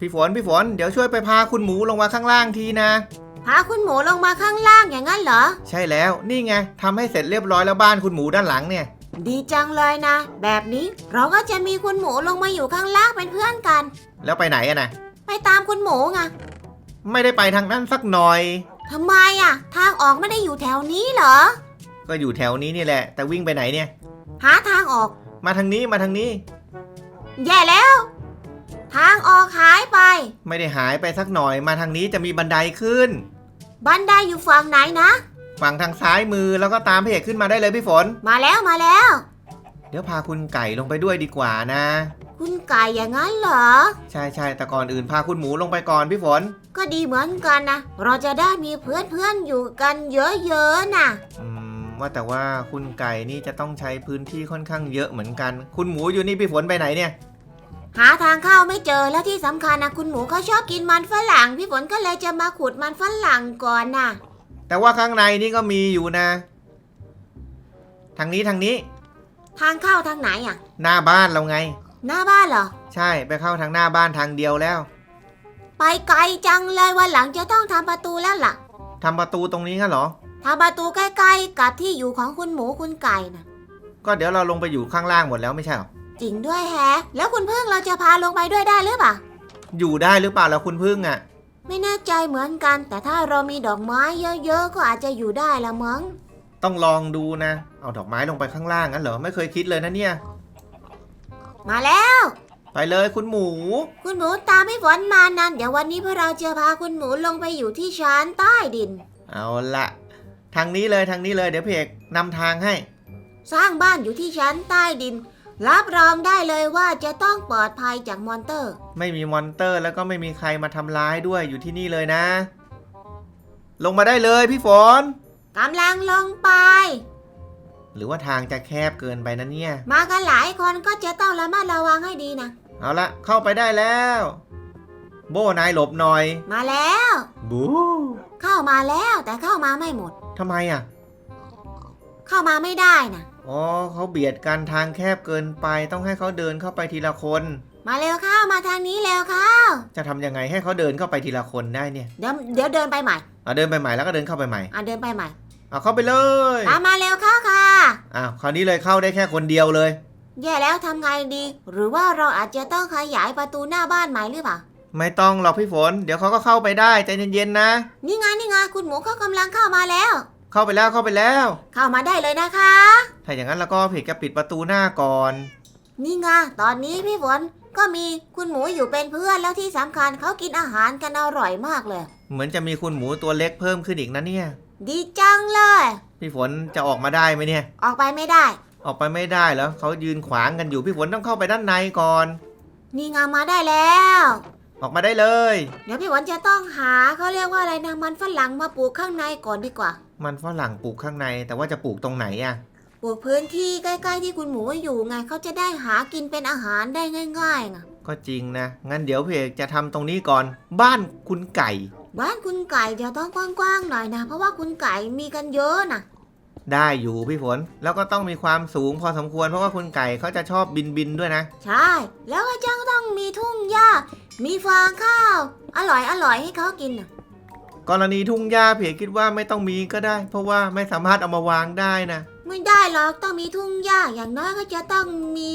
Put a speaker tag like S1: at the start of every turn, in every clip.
S1: พี่ฝนพี่ฝนเดี๋ยวช่วยไปพาคุณหมูลงมาข้างล่างทีนะ
S2: พาคุณหมูลงมาข้างล่างอย่างนั้นเหรอ
S1: ใช่แล้วนี่ไงทำให้เสร็จเรียบร้อยแล้วบ้านคุณหมูด้านหลังเนี่ย
S2: ดีจังเลยนะ แบบนี้เราก็จะมีคุณหมูลงมาอยู่ข้างล่างเป็นเพื่อนกัน
S1: แล้วไปไหนอะนะ
S2: ไปตามคุณหมูไง
S1: ไม่ได้ไปทางนั้นสักหน่อย
S2: ทำไมอะ ทางออกไม่ได้อยู่แถวนี้เหรอ
S1: ก็อยู่แถวนี้นี่แหละ แต่วิ่งไปไหนเนี่ย
S2: หาทางออก
S1: มาทางนี้มาทางนี้
S2: แย่แล้ว ทางออกหายไป
S1: ไม่ได้หายไปสักหน่อยมาทางนี้จะมีบันไดขึ้น
S2: บันไดอยู่ฝั่งไหนนะ
S1: ฝั่งทางซ้ายมือแล้วก็ตามพี่เอกขึ้นมาได้เลยพี่ฝน
S2: มาแล้วมาแล้ว
S1: เดี๋ยวพาคุณไก่ลงไปด้วยดีกว่านะ
S2: คุณไก่อย่างนั้นเหรอ
S1: ใช่ใช่แต่ก่อนอื่นพาคุณหมูลงไปก่อนพี่ฝน
S2: ก็ดีเหมือนกันนะ เราจะได้มีเพื่อนเพื่อนๆอยู่กันเยอะๆนะ
S1: อืมว่าแต่ว่าคุณไก่นี่จะต้องใช้พื้นที่ค่อนข้างเยอะเหมือนกัน คุณหมูอยู่นี่พี่ฝนไปไหนเนี่ย
S2: หาทางเข้าไม่เจอแล้วที่สำคัญนะคุณหมูเขาชอบกินมันฝรั่งพี่ฝนก็เลยจะมาขุดมันฝรั่งก่อนนะ
S1: แต่ว่าข้างในนี่ก็มีอยู่นะ ทางนี้ทางนี้
S2: ทางเข้าทางไหนอะ
S1: หน้าบ้านเราไง
S2: หน้าบ้านเหรอ
S1: ใช่ไปเข้าทางหน้าบ้านทางเดียวแล้ว
S2: ไปไกลจังเลยวันหลังจะต้องทำประตูแล้วล่ะ
S1: ทำประตูตรงนี้กันเหรอ
S2: ทำประตูใกล้ๆกับที่อยู่ของคุณหมูคุณไก่นะ
S1: ก็เดี๋ยวเราลงไปอยู่ข้างล่างหมดแล้วไม่ใช่เหรอ
S2: จริงด้วยแฮะ แล้วคุณพึ่งเราจะพาลงไปด้วยได้หรือเปล่า
S1: อยู่ได้หรือเปล่าแล้วคุณพึ่งอะ่ะ
S2: ไม่แน่ใจเหมือนกัน แต่ถ้าเรามีดอกไม้เยอะๆ ก็อาจจะอยู่ได้ละมั้ง
S1: ต้องลองดูนะ เอาดอกไม้ลงไปข้างล่างงั้นเหรอ ไม่เคยคิดเลยนะเนี่ย
S2: มาแล้ว
S1: ไปเลยคุณหมู
S2: คุณหมูตามพี่ฝนมานั้นเดี๋ยววันนี้พวกเราจะพาคุณหมูลงไปอยู่ที่ชั้นใต้ดิน
S1: เอาละทางนี้เลยทางนี้เลยเดี๋ยวพี่เอกนำทางให้
S2: สร้างบ้านอยู่ที่ชั้นใต้ดิน รับรองได้เลยว่าจะต้องปลอดภัยจากมอนเตอร์
S1: ไม่มีมอนเตอร์แล้วก็ไม่มีใครมาทำร้ายด้วยอยู่ที่นี่เลยนะ ลงมาได้เลยพี่ฝน
S2: กำลังลงไป
S1: หรือว่าทางจะแคบเกินไปนะเนี่ย
S2: มากันหลายคนก็จะต้องระมัดระวังให้ดีนะ
S1: เอาละเข้าไปได้แล้ว โบนายหลบหน่อย
S2: มาแล้ว
S1: บู
S2: เข้ามาแล้วแต่เข้ามาไม่หมด
S1: ทำไมอะ
S2: เข้ามาไม่ได้นะ
S1: อ๋อเขาเบียดกันทางแคบเกินไป ต้องให้เขาเดินเข้าไปทีละคน
S2: มาเร็วเข้ามาทางนี้เร็วเข้า
S1: จะทำยังไงให้เขาเดินเข้าไปทีละคนได้เนี่ย
S2: เดี๋ยวเดี๋ยวเดินไปใหม่
S1: เอาเดินไปใหม่แล้วก็เดินเข้าไปใหม่
S2: อะเดินไปใหม่
S1: เอาเข้าไปเลย
S2: ตามมาเร็วเข้าค่ะ
S1: อ้าวคราวนี้เลยเข้าได้แค่คนเดียวเลย
S2: แย่แล้วทำไงดี หรือว่าเราอาจจะต้องขยายประตูหน้าบ้านใหม่หรือเปล่า
S1: ไม่ต้องหรอกพี่ฝน เดี๋ยวเขาก็เข้าไปได้ใจเย็นๆนะ
S2: นี่ไงนี่ไงคุณหมูเขากำลังเข้ามาแล้ว
S1: เข้าไปแล้วเข้าไปแล้ว
S2: เข้ามาได้เลยนะคะ
S1: ถ้าอย่างนั้นแล้วก็ผิดกับปิดประตูหน้าก่อน
S2: นี่ไงตอนนี้พี่ฝนก็มีคุณหมูอยู่เป็นเพื่อนแล้วที่สำคัญเขากินอาหารกันอร่อยมากเลย
S1: เหมือนจะมีคุณหมูตัวเล็กเพิ่มขึ้นอีกนะเนี่ย
S2: ดีจังเลย
S1: พี่ฝนจะออกมาได้ไหมเนี่ย
S2: ออกไปไม่ได้
S1: ออกไปไม่ได้แล้วเขายืนขวางกันอยู่พี่ฝนต้องเข้าไปด้านในก่อน
S2: นี่ไงมาได้แล้ว
S1: ออกมาได้เลย
S2: เดี๋ยวพี่ฝนจะต้องหาเขาเรียกว่าอะไรนะมันฝรั่งมาปลูกข้างในก่อนดีกว่า
S1: มันฝรั่งปลูกข้างใน แต่ว่าจะปลูกตรงไหนอะ
S2: ปลูกพื้นที่ใกล้ๆที่คุณหมูอยู่ไงเขาจะได้หากินเป็นอาหารได้ง่ายๆไง
S1: ก็จริงนะ งั้นเดี๋ยวพี่เอกจะทำตรงนี้ก่อน บ้านคุณไก่
S2: บ้านคุณไก่จะต้องกว้างๆหน่อยนะ เพราะว่าคุณไก่มีกันเยอะนะ
S1: ได้อยู่พี่ฝน แล้วก็ต้องมีความสูงพอสมควร เพราะว่าคุณไก่เขาจะชอบบินบินๆด้วยนะ
S2: ใช่ แล้วก็จังต้องมีทุ่งหญ้ามีฟางข้าว อร่อยอร่อยให้เขากินน่ะ
S1: กรณีทุ่งหญ้าพี่เอกคิดว่าไม่ต้องมีก็ได้ เพราะว่าไม่สามารถเอามาวางได้นะ
S2: ไม่ได้หรอกต้องมีทุ่งหญ้าอย่างน้อยก็จะต้องมี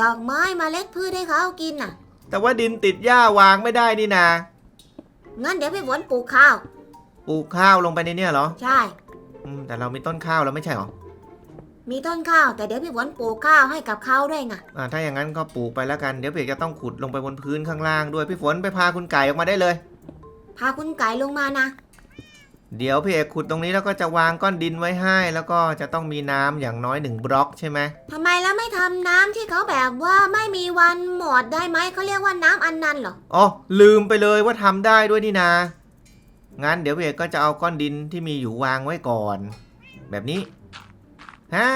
S2: ดอกไม้มเมล็ดพืชให้เขากินน่ะ
S1: แต่ว่าดินติดหญ้าวางไม่ได้นี่นา
S2: งั้นเดี๋ยวพี่ฝนปลูกข้าว
S1: ปลูกข้าวลงไปในเนี่ยเหรอ
S2: ใช่
S1: อืมแต่เรามีต้นข้าวแล้วไม่ใช่เหรอ
S2: มีต้นข้าว แต่เดี๋ยวพี่ฝนปลูกข้าวให้กับเขาด้วยไง
S1: อ่าถ้าอย่างนั้นก็ปลูกไปแล้วกันเดี๋ยวพี่เอกจะต้องขุดลงไปบนพื้นข้างล่างด้วยพี่ฝนไปพาคุณไก่ออกมาได้เลย
S2: พาคุณไก่ลงมานะ
S1: เดี๋ยวพี่เอกขุดตรงนี้แล้วก็จะวางก้อนดินไว้ให้ แล้วก็จะต้องมีน้ำอย่างน้อยหนึ่งบล็อกใช่ไหม
S2: ทำไมแล้วไม่ทำน้ำที่เขาแบบว่าไม่มีวันหมดได้ไหมเขาเรียกว่าน้ำอันนันต์เหรอ
S1: อ๋อลืมไปเลยว่าทำได้ด้วยนี่นางั้นเดี๋ยวพี่เอกก็จะเอาก้อนดินที่มีอยู่วางไว้ก่อน แบบนี้ฮ่า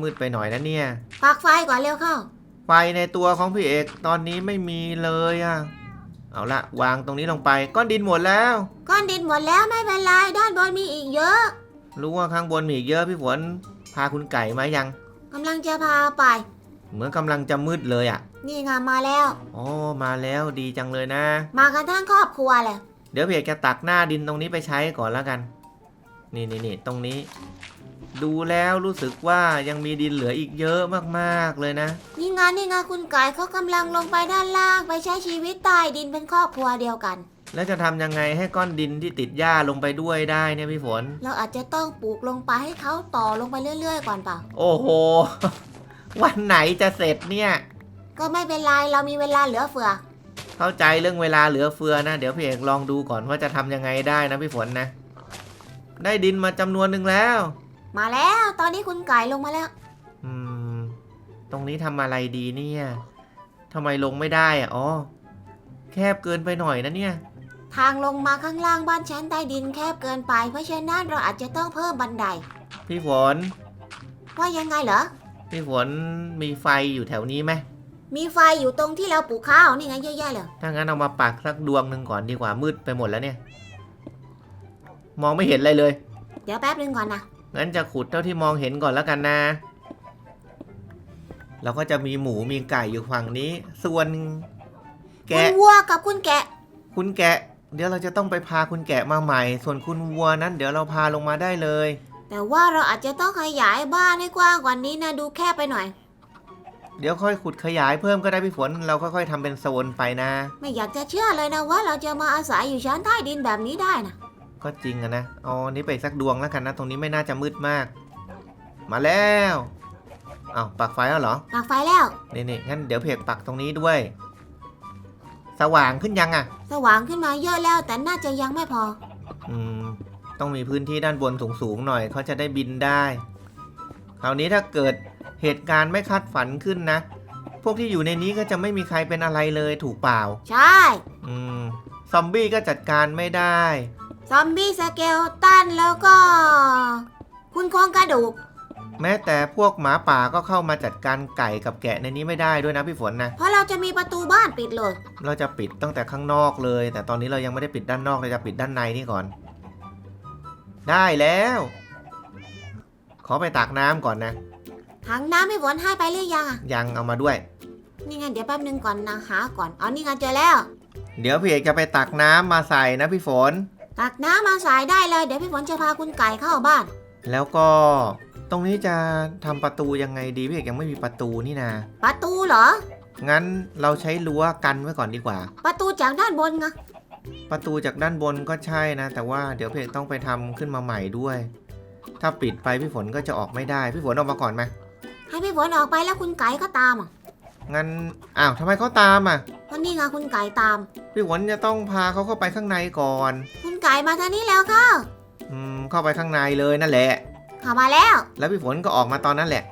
S1: มืดไปหน่อยนะเนี่ย
S2: ปักไฟก่อนเร็วเข้า
S1: ไฟในตัวของพี่เอกตอนนี้ไม่มีเลยอะ เอาละวางตรงนี้ลงไปก้อนดินหมดแล้ว
S2: ก้อนดินหมดแล้วไม่เป็นไรด้านบนมีอีกเยอะ
S1: รู้ว่าข้างบนมีอีกเยอะพี่ฝนพาคุณไก่มายัง
S2: กำลังจะพาไป
S1: เหมือนกำลังจะมืดเลยอะ
S2: นี่ไงมาแล้ว
S1: โอ้มาแล้วดีจังเลยนะ
S2: มากันทั้งครอบครัวเลย
S1: เดี๋ยวเพจจะตักหน้าดินตรงนี้ไปใช้ก่อนแล้วกัน นี่นี่นี่ตรงนี้ ดูแล้วรู้สึกว่ายังมีดินเหลืออีกเยอะมากๆเลยนะ
S2: นี่ไงนี่ไงคุณไก่เขากำลังลงไปด้านล่างไปใช้ชีวิตใต้ดินเป็นครอบครัวเดียวกัน
S1: แล้วจะทำยังไงให้ก้อนดินที่ติดหญ้าลงไปด้วยได้เนี่ยพี่ฝน
S2: เราอาจจะต้องปลูกลงไปให้เขาต่อลงไปเรื่อยๆก่อนเปล่า
S1: โอ้โห วันไหนจะเสร็จเนี่ย
S2: ก็ไม่เป็นไรเรามีเวลาเหลือเฟือ
S1: เข้าใจเรื่องเวลาเหลือเฟือนะ เดี๋ยวพี่เอกลองดูก่อนว่าจะทำยังไงได้นะพี่ฝนนะ ได้ดินมาจำนวนหนึ่งแล้ว
S2: มาแล้ว ตอนนี้คุณไก่ลงมาแล้ว
S1: อืม ตรงนี้ทำอะไรดีเนี่ยทำไมลงไม่ได้อะอ๋อ แคบเกินไปหน่อยนะเนี่ย
S2: ทางลงมาข้างล่างบ้านชั้นใต้ดินแคบเกินไป เพราะฉะนั้นเราอาจจะต้องเพิ่มบันได
S1: พี่ฝน
S2: ว่ายังไงเหรอ
S1: พี่ฝนมีไฟอยู่แถวนี้ไหม
S2: มีไฟอยู่ตรงที่เราปลูกข้าวนี่ไงเยอะแยะเลย
S1: ถ้างั้นเอามาปักสักดวงหนึ่งก่อนดีกว่ามืดไปหมดแล้วเนี่ย มองไม่เห็นอะไรเลย
S2: เดี๋ยวแป๊บนึงก่อนนะ
S1: งั้นจะขุดเท่าที่มองเห็นก่อนแล้วกันนะ เราก็จะมีหมูมีไก่อยู่ฝั่งนี้ ส่วน
S2: คุณ
S1: แกะ
S2: วัวกับคุณแกะ
S1: คุณแกะ เดี๋ยวเราจะต้องไปพาคุณแกะมาใหม่ ส่วนคุณวัวนั้น เดี๋ยวเราพาลงมาได้เลย
S2: แต่ว่าเราอาจจะต้องขยายบ้านให้กว้างกว่านี้นะดูแคบไปหน่อย
S1: เดี๋ยวค่อยขุดขยายเพิ่มก็ได้พี่ฝน เราค่อยๆทำเป็นโซนไปนะ
S2: ไม่อยากจะเชื่อเลยนะว่าเราจะมาอาศัยอยู่ชั้นใต้ดินแบบนี้ได้นะ
S1: ก็จริงอะนะเอาอันนี้ไปสักดวงแล้วกันนะ ตรงนี้ไม่น่าจะมืดมาก มาแล้วเอาวปักไฟแล้วเหรอ
S2: ปักไฟแล้ว
S1: นี่นี่งั้นเดี๋ยวเพจปักตรงนี้ด้วย สว่างขึ้นยังอะ
S2: สว่างขึ้นมาเยอะแล้วแต่น่าจะยังไม่พอ
S1: อืม ต้องมีพื้นที่ด้านบนสูงๆหน่อยเขาจะได้บินได้ คราวนี้ถ้าเกิดเหตุการณ์ไม่คาดฝันขึ้นนะ พวกที่อยู่ในนี้ก็จะไม่มีใครเป็นอะไรเลยถูกเปล่า
S2: ใช่
S1: อืม ซอมบี้ก็จัดการไม่ได้
S2: ซอมบี้สเกลตันแล้วก็ คุณโครงกระดูก
S1: แม้แต่พวกหมาป่าก็เข้ามาจัดการไก่กับแกะในนี้ไม่ได้ด้วยนะพี่ฝนนะ
S2: เพราะเราจะมีประตูบ้านปิดเลย
S1: เราจะปิดตั้งแต่ข้างนอกเลย แต่ตอนนี้เรายังไม่ได้ปิดด้านนอกเราจะปิดด้านในนี่ก่อน ได้แล้ว ขอไปตักน้ำก่อนนะ
S2: ถังน้ำให้ฝนให้ไปหรือยังอะ
S1: ยังเอามาด้วย
S2: นี่ไงเดี๋ยวแป๊บนึงก่อนนะหาก่อนเอานี่ไงเจอแล้ว
S1: เดี๋ยวพี่เอกจะไปตักน้ำมาใส่นะพี่ฝน
S2: ตักน้ำมาสายได้เลย เดี๋ยวพี่ฝนจะพาคุณไก่เข้าบ้าน
S1: แล้วก็ตรงนี้จะทำประตูยังไงดีพี่เอกยังไม่มีประตูนี่นะ
S2: ประตูเหรอ
S1: งั้นเราใช้รั้วกันไว้ก่อนดีกว่า
S2: ประตูจากด้านบนไง
S1: ประตูจากด้านบนก็ใช่นะ แต่ว่าเดี๋ยวพี่เอกต้องไปทำขึ้นมาใหม่ด้วย ถ้าปิดไปพี่ฝนก็จะออกไม่ได้ พี่ฝนออกมาก่อนไหม
S2: ให้พี่ฝนออกไปแล้วคุณไก่ก็ตามอะ
S1: งั้นอ้าวทำไมเขาตามอะ
S2: เพราะนี่ไงคุณไก่ตาม
S1: พี่ฝนจะต้องพาเขาเข้าไปข้างในก่อน
S2: คุณ ไก่มาทางนี้แล้วเข้า
S1: อืมเข้าไปข้างในเลยนั่นแหละ
S2: เข้ามาแล้ว
S1: แล้วพี่ฝนก็ออกมาตอนนั้นแหละ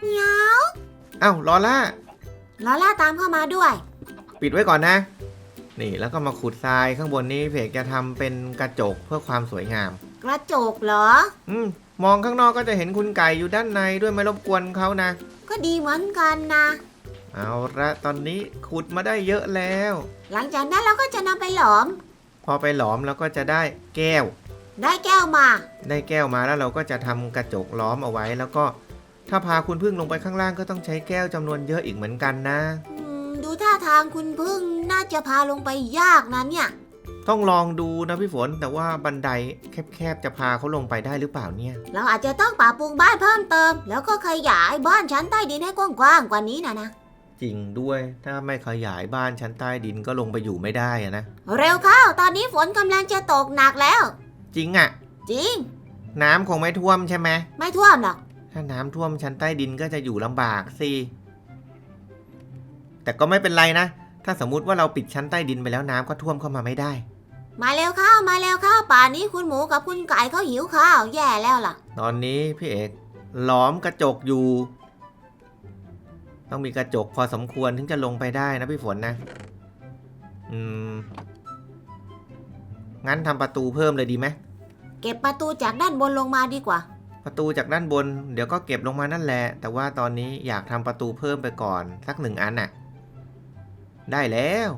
S2: เหมียว
S1: อ้าวลอล่า
S2: ลอล่าตามเข้ามาด้วย
S1: ปิดไว้ก่อนนะ นี่แล้วก็มาขุดทรายข้างบนนี้เพจจะทำเป็นกระจกเพื่อความสวยงาม
S2: กระจกเหรอ
S1: อืมมองข้างนอกก็จะเห็นคุณไก่อยู่ด้านในด้วยไม่รบกวนเขานะ
S2: ก็ดีเหมือนกันนะ
S1: เอาละตอนนี้ขุดมาได้เยอะแล้ว
S2: หลังจากนั้นเราก็จะนำไปหลอม
S1: พอไปหลอมแล้วก็จะได้แก้ว
S2: ได้แก้วมา
S1: ได้แก้วมาแล้วเราก็จะทำกระจกล้อมเอาไว้ แล้วก็ถ้าพาคุณพึ่งลงไปข้างล่างก็ต้องใช้แก้วจำนวนเยอะอีกเหมือนกันนะ
S2: อืมดูท่าทางคุณพึ่งน่าจะพาลงไปยากนะเนี่ย
S1: ต้องลองดูนะพี่ฝนแต่ว่าบันไดแคบๆจะพาเขาลงไปได้หรือเปล่าเนี่ย
S2: เราอาจจะต้องปรับปรุงบ้านเพิ่มเติม แล้วก็ขยายบ้านชั้นใต้ดินให้กว้างๆกว่านี้นะนะ
S1: จริงด้วย ถ้าไม่ขยายบ้านชั้นใต้ดินก็ลงไปอยู่ไม่ได้อะนะ
S2: เร็วเข้า ตอนนี้ฝนกำลังจะตกหนักแล้ว
S1: จริงอะ
S2: จริง
S1: น้ำคงไม่ท่วมใช่ไหม
S2: ไม่ท่วมหรอก
S1: ถ้าน้ำท่วมชั้นใต้ดินก็จะอยู่ลำบากสิ แต่ก็ไม่เป็นไรนะ ถ้าสมมุติว่าเราปิดชั้นใต้ดินไปแล้วน้ำก็ท่วมเข้ามาไม่ได้
S2: มาเร็วเข้า มาเร็วเข้า ป่านนี้คุณหมูกับคุณไก่เขาหิวข้าว แย่แล้วล่ะ
S1: ตอนนี้พี่เอกล้อมกระจกอยู่ ต้องมีกระจกพอสมควรถึงจะลงไปได้นะพี่ฝนนะ อืม งั้นทำประตูเพิ่มเลยดีไหม
S2: เก็บประตูจากด้านบนลงมาดีกว่า
S1: ประตูจากด้านบน เดี๋ยวก็เก็บลงมานั่นแหละ แต่ว่าตอนนี้อยากทำประตูเพิ่มไปก่อน สักหนึ่งอันน่ะ ได้แล้ว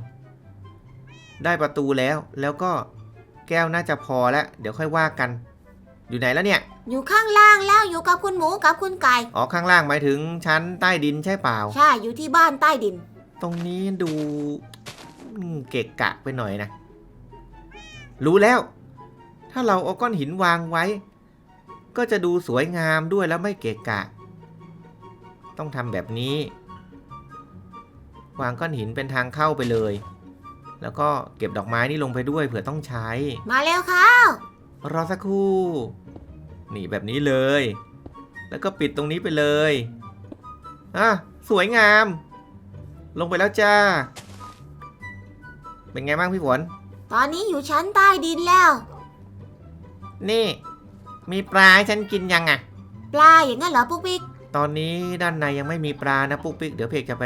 S1: ได้ประตูแล้ว แล้วก็แก้วน่าจะพอแล้ว เดี๋ยวค่อยว่ากัน อยู่ไหนแล้วเนี่ย
S2: อยู่ข้างล่างแล้วอยู่กับคุณหมูกับคุณไก่
S1: อ๋อข้างล่างหมายถึงชั้นใต้ดินใช่เปล่า
S2: ใช่ อยู่ที่บ้านใต้ดิน
S1: ตรงนี้ดูอืมเกะกะไปหน่อยนะ รู้แล้ว ถ้าเราเอาก้อนหินวางไว้ ก็จะดูสวยงามด้วยแล้วไม่เกะกะ ต้องทำแบบนี้ วางก้อนหินเป็นทางเข้าไปเลย แล้วก็เก็บดอกไม้นี่ลงไปด้วยเผื่อต้องใช้
S2: มาเร็วเข้าร
S1: อสักครู่ นี่แบบนี้เลย แล้วก็ปิดตรงนี้ไปเลยอะสวยงาม ลงไปแล้วจ้า เป็นไงบ้างพี่ฝน
S2: ตอนนี้อยู่ชั้นใต้ดินแล้ว
S1: นี่ มีปลาให้ฉันกินยังอะ
S2: ปลาอย่างนั้นเหรอปุ๊กปิ๊ก
S1: ตอนนี้ด้านในยังไม่มีปลานะปุ๊กปิ๊กเดี๋ยวเพกจะไป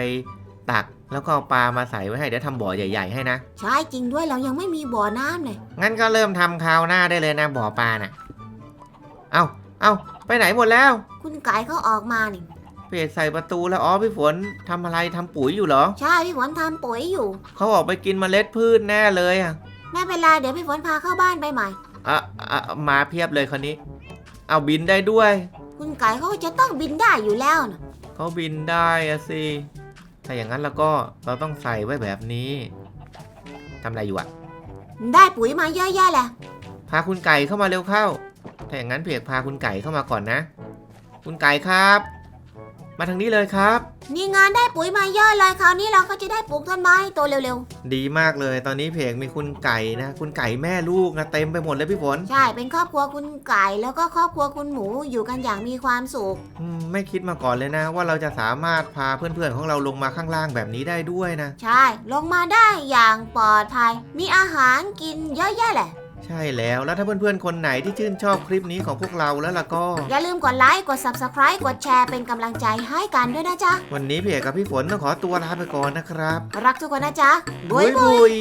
S1: ตัก แล้วก็เอาปลามาใส่ไว้ให้เดี๋ยวทำบ่อใหญ่ๆให้นะ
S2: ใช่จริงด้วยเรายังไม่มีบ่อน้ำเลย
S1: งั้นก็เริ่มทำคราวหน้าได้เลยนะบ่อปลาน่ะ เอาเอาไปไหนหมดแล้ว
S2: คุณไก่เขาออกมานี่
S1: เพกใส่ประตูแล้วอ๋อพี่ฝนทำอะไรทำปุ๋ยอยู่เหรอ
S2: ใช่พี่ฝนทำปุ๋ยอยู่
S1: เขาออกไปกินเมล็ดพืชแน่เลยอะ
S2: ไม่เป็นไรเดี๋ยวพี่ฝนพาเข้าบ้านไปใหม่
S1: อะอะมาเพียบเลยคนนี้ เอาบินได้ด้วย
S2: คุณไก่เขาจะต้องบินได้อยู่แล้วนะ
S1: เขาบินได้อะสิถ้าอย่างนั้นแล้วก็เราต้องใส่ไว้แบบนี้ทำอะไรอยู่อะ
S2: ได้ปุ๋ยมาเยอะแยะแหละ
S1: พาคุณไก่เข้ามาเร็วเข้า ถ้าอย่างนั้นเพียกพาคุณไก่เข้ามาก่อนนะ คุณไก่ครับ มาทางนี้เลยครับ
S2: นี่งานได้ปุ๋ยมาเยอะเลยคราวนี้เราก็จะได้ปลูกต้นไม้โตเร็ว
S1: ดีมากเลยตอนนี้เพกมีคุณไก่นะ คุณไก่แม่ลูกนะเต็มไปหมดเลยพี่ฝน
S2: ๆ ใช่ เป็นครอบครัวคุณไก่แล้วก็ครอบครัวคุณหมูอยู่กันอย่างมีความสุข
S1: อืมไม่คิดมาก่อนเลยนะ ว่าเราจะสามารถพาเพื่อนๆของเราลงมาข้างล่างแบบนี้ได้ด้วยนะ
S2: ใช่ ลงมาได้อย่างปลอดภัย มีอาหารกินเยอะแยะแหละ
S1: ใช่แล้วแล้วถ้าเพื่อนๆ คนไหนที่ชื่นชอบคลิปนี้ของพวกเราแล้วล่ะก็
S2: อย่าลืมกดไลค์ กด subscribe กดแชร์เป็นกำลังใจให้กันด้วยนะจ๊ะ
S1: วันนี้พี่เอกกับพี่ฝนต้องขอตัวลาไปก่อนนะครับ
S2: รักทุกคนนะจ๊ะบุยบุย
S1: บุย